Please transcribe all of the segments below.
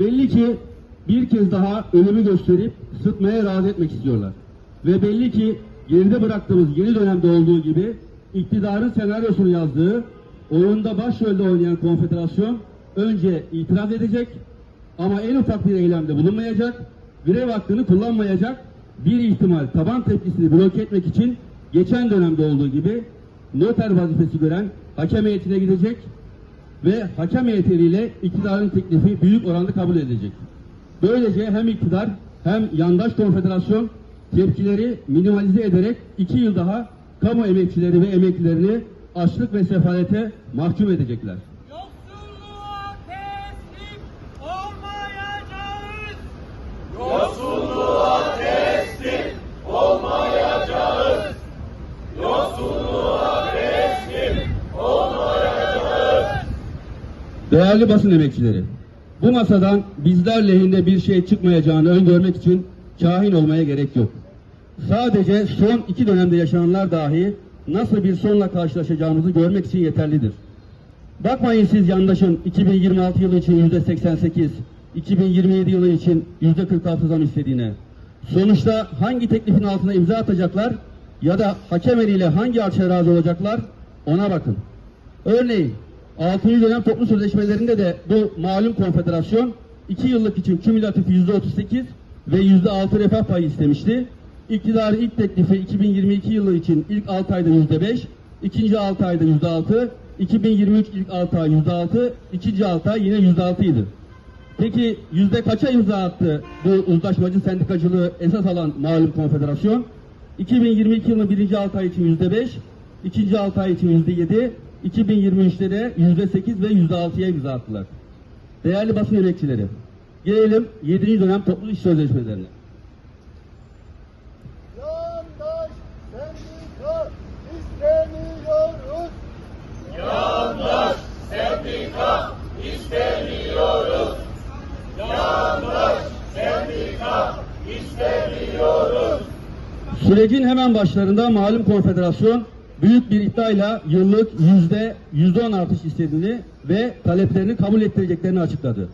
Belli ki bir kez daha ölümü gösterip sıtmaya razı etmek istiyorlar. Ve belli ki geride bıraktığımız yeni dönemde olduğu gibi iktidarın senaryosunu yazdığı oyunda başrolde oynayan konfederasyon önce itiraz edecek ama en ufak bir eylemde bulunmayacak, grev hakkını kullanmayacak, bir ihtimal taban tepkisini bloke etmek için geçen dönemde olduğu gibi noter vazifesi gören hakem heyetine gidecek ve hakem heyetiyle iktidarın teklifi büyük oranda kabul edilecek. Böylece hem iktidar hem yandaş konfederasyon tepkileri minimalize ederek iki yıl daha kamu emekçileri ve emeklilerini açlık ve sefalete mahkum edecekler. Yoksulluğa teslim olmayacağız. Değerli basın emekçileri, bu masadan bizler lehinde bir şey çıkmayacağını öngörmek için kahin olmaya gerek yok. Sadece son iki dönemde yaşananlar dahi nasıl bir sonla karşılaşacağımızı görmek için yeterlidir. Bakmayın siz yandaşın 2026 yılı için yüzde 88, 2027 yılı için yüzde 46 zam istediğine. Sonuçta hangi teklifin altına imza atacaklar ya da hakem eliyle hangi artışa razı olacaklar ona bakın. Örneğin 6. dönem toplu sözleşmelerinde de bu malum konfederasyon 2 yıllık için kümülatif %38 ve %6 refah payı istemişti. İktidarın ilk teklifi 2022 yılı için ilk 6 ayda %5, ikinci 6 ayda %6, 2023 ilk 6 ay %6, ikinci 6 ay yine %6 idi. Peki yüzde kaça imza attı bu uzlaşmacı sendikacılığı esas alan malum konfederasyon? 2022 yılının birinci 6 ay için yüzde 5, ikinci 6 ay için yüzde 7, 2023'te de yüzde 8 ve yüzde 6'ya imza attılar. Değerli basın emekçileri, gelelim 7. dönem toplu iş sözleşmelerine. Yandaş sendika istemiyoruz. Sürecin hemen başlarında malum konfederasyon büyük bir iddiayla yıllık yüzde yüzde on artış istediğini ve taleplerini kabul ettireceklerini açıkladı.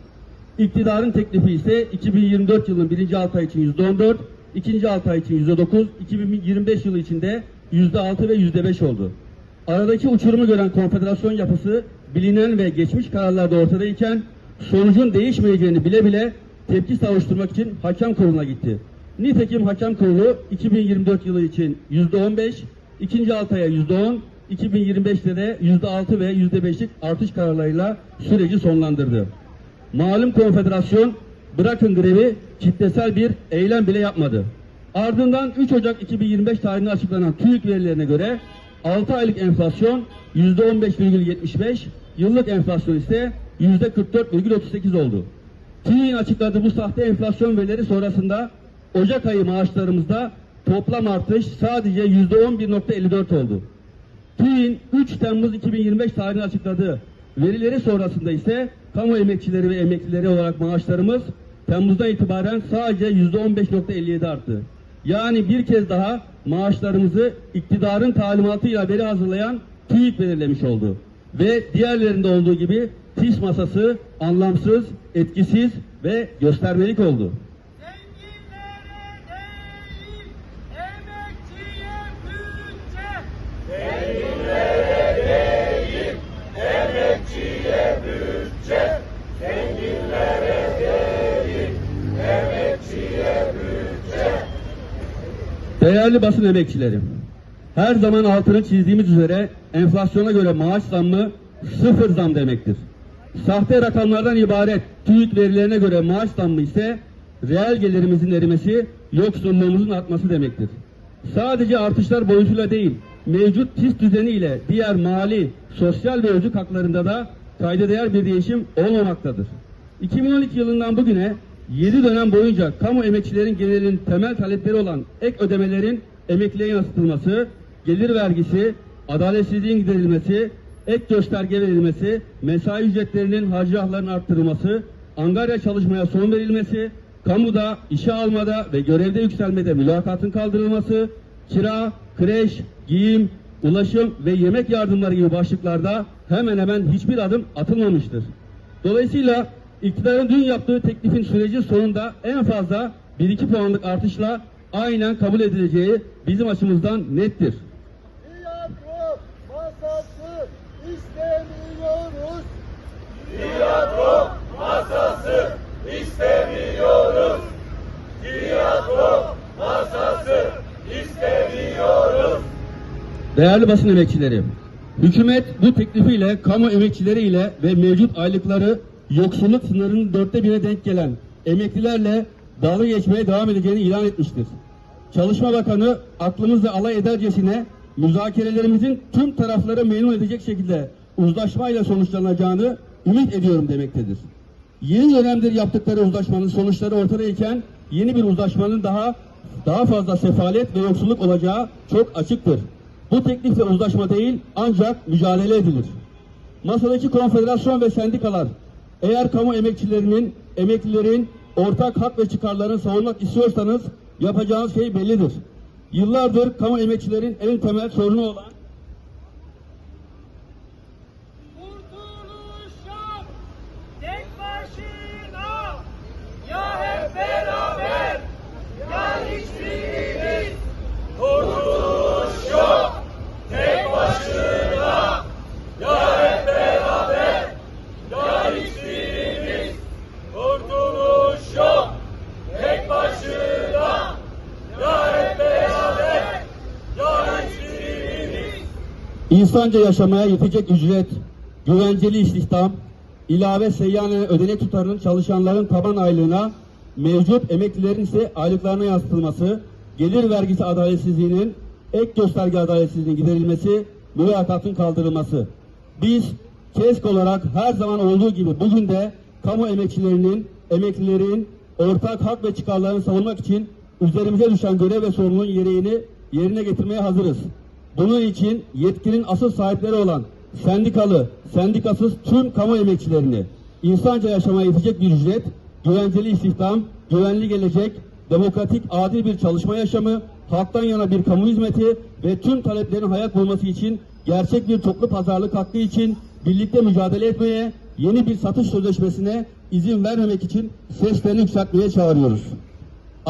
İktidarın teklifi ise 2024 yılının birinci altı ay için yüzde on dört, ikinci altı ay için yüzde dokuz, 2025 yılı içinde yüzde altı ve yüzde beş oldu. Aradaki uçurumu gören konfederasyon yapısı bilinen ve geçmiş kararlarda ortadayken sonucun değişmeyeceğini bile bile tepki savuşturmak için hakem kuruluna gitti. Nitekim hakem kurulu 2024 yılı için yüzde 15, ikinci altı aya yüzde 10, 2025'te de yüzde 6 ve yüzde 5'lik artış kararlarıyla süreci sonlandırdı. Malum konfederasyon bırakın grevi kitlesel bir eylem bile yapmadı. Ardından 3 Ocak 2025 tarihinde açıklanan TÜİK verilerine göre 6 aylık enflasyon %15,75, yıllık enflasyon ise %44,38 oldu. TÜİK'in açıkladığı bu sahte enflasyon verileri sonrasında Ocak ayı maaşlarımızda toplam artış sadece %11,54 oldu. TÜİK'in 3 Temmuz 2025 tarihinde açıkladığı verileri sonrasında ise kamu emekçileri ve emeklileri olarak maaşlarımız Temmuz'dan itibaren sadece %15.57 arttı. Yani bir kez daha maaşlarımızı iktidarın talimatıyla veri hazırlayan TÜİK belirlemiş oldu. Ve diğerlerinde olduğu gibi TİS masası anlamsız, etkisiz ve göstermelik oldu. Değerli basın emekçileri, her zaman altını çizdiğimiz üzere enflasyona göre maaş zammı sıfır zam demektir. Sahte rakamlardan ibaret TÜİK verilerine göre maaş zammı ise reel gelirimizin erimesi, yoksulluğumuzun artması demektir. Sadece artışlar boyutuyla değil, mevcut TİS düzeniyle diğer mali, sosyal ve özlük haklarında da kayda değer bir değişim olmamaktadır. 2012 yılından bugüne 7 dönem boyunca kamu emekçilerin gelirinin temel talepleri olan ek ödemelerin emekliye yansıtılması, gelir vergisi, adaletsizliğin giderilmesi, ek gösterge verilmesi, mesai ücretlerinin harcahlarının arttırılması, angarya çalışmaya son verilmesi, kamuda, işe almada ve görevde yükselmede mülakatın kaldırılması, kira, kreş, giyim, ulaşım ve yemek yardımları gibi başlıklarda hemen hemen hiçbir adım atılmamıştır. Dolayısıyla İktidarın dün yaptığı teklifin sürecin sonunda en fazla 1-2 puanlık artışla aynen kabul edileceği bizim açımızdan nettir. Tiyatro masası istemiyoruz. Değerli basın emekçileri, hükümet bu teklifiyle kamu emekçileriyle ve mevcut aylıkları yoksulluk sınırının dörtte birine denk gelen emeklilerle dalga geçmeye devam edeceğini ilan etmiştir. Çalışma Bakanı aklımızla alay edercesine müzakerelerimizin tüm tarafları memnun edecek şekilde uzlaşmayla sonuçlanacağını ümit ediyorum demektedir. Yeni dönemdir yaptıkları uzlaşmanın sonuçları ortadayken yeni bir uzlaşmanın daha daha fazla sefalet ve yoksulluk olacağı çok açıktır. Bu teklifle uzlaşma değil ancak mücadele edilir. Masadaki konfederasyon ve sendikalar eğer kamu emekçilerinin, emeklilerin ortak hak ve çıkarlarını savunmak istiyorsanız yapacağınız şey bellidir. Yıllardır kamu emekçilerin en temel sorunu olan İnsanca yaşamaya yetecek ücret, güvenceli istihdam, ilave seyyanen ödenek tutarının çalışanların taban aylığına, mevcut emeklilerin ise aylıklarına yansıtılması, gelir vergisi adaletsizliğinin, ek gösterge adaletsizliğinin giderilmesi, mülakatın kaldırılması. Biz KESK olarak her zaman olduğu gibi bugün de kamu emekçilerinin, emeklilerin ortak hak ve çıkarlarını savunmak için üzerimize düşen görev ve sorumluluğun gereğini yerine getirmeye hazırız. Bunun için yetkinin asıl sahipleri olan sendikalı, sendikasız tüm kamu emekçilerini insanca yaşamaya yetecek bir ücret, güvenceli istihdam, güvenli gelecek, demokratik adil bir çalışma yaşamı, halktan yana bir kamu hizmeti ve tüm taleplerin hayat bulması için gerçek bir toplu pazarlık hakkı için birlikte mücadele etmeye, yeni bir satış sözleşmesine izin vermemek için seslerini yükseltmeye çağırıyoruz.